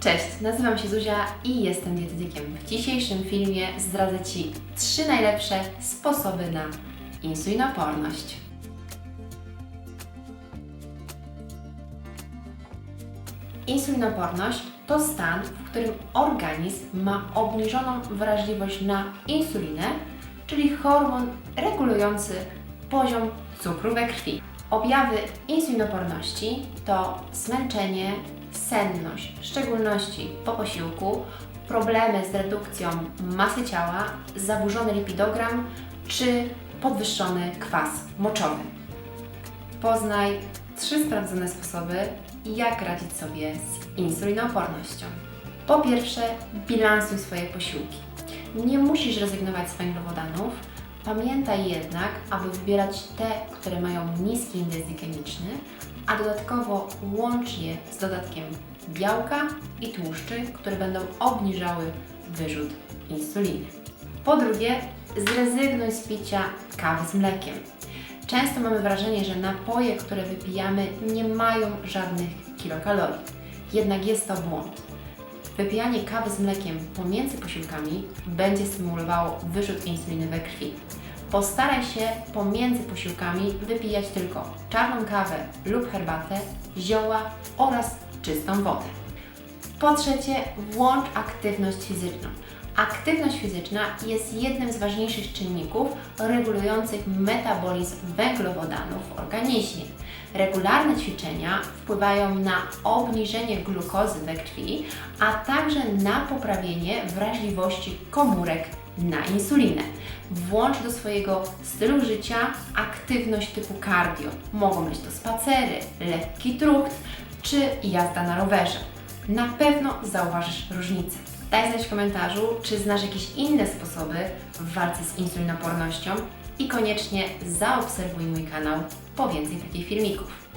Cześć, nazywam się Zuzia i jestem dietetykiem. W dzisiejszym filmie zdradzę Ci trzy najlepsze sposoby na insulinoporność. Insulinoporność to stan, w którym organizm ma obniżoną wrażliwość na insulinę, czyli hormon regulujący poziom cukru we krwi. Objawy insulinoporności to zmęczenie, senność, w szczególności po posiłku, problemy z redukcją masy ciała, zaburzony lipidogram czy podwyższony kwas moczowy. Poznaj trzy sprawdzone sposoby, jak radzić sobie z insulinopornością. Po pierwsze, bilansuj swoje posiłki. Nie musisz rezygnować z węglowodanów. Pamiętaj jednak, aby wybierać te, które mają niski indeks glikemiczny, a dodatkowo łącz je z dodatkiem białka i tłuszczy, które będą obniżały wyrzut insuliny. Po drugie, zrezygnuj z picia kawy z mlekiem. Często mamy wrażenie, że napoje, które wypijamy, nie mają żadnych kilokalorii. Jednak jest to błąd. Wypijanie kawy z mlekiem pomiędzy posiłkami będzie stymulowało wyrzut insuliny we krwi. Postaraj się pomiędzy posiłkami wypijać tylko czarną kawę lub herbatę, zioła oraz czystą wodę. Po trzecie, włącz aktywność fizyczną. Aktywność fizyczna jest jednym z ważniejszych czynników regulujących metabolizm węglowodanów w organizmie. Regularne ćwiczenia wpływają na obniżenie glukozy we krwi, a także na poprawienie wrażliwości komórek na insulinę. Włącz do swojego stylu życia aktywność typu cardio. Mogą być to spacery, lekki trucht czy jazda na rowerze. Na pewno zauważysz różnicę. Daj znać w komentarzu, czy znasz jakieś inne sposoby w walce z insulinopornością i koniecznie zaobserwuj mój kanał po więcej takich filmików.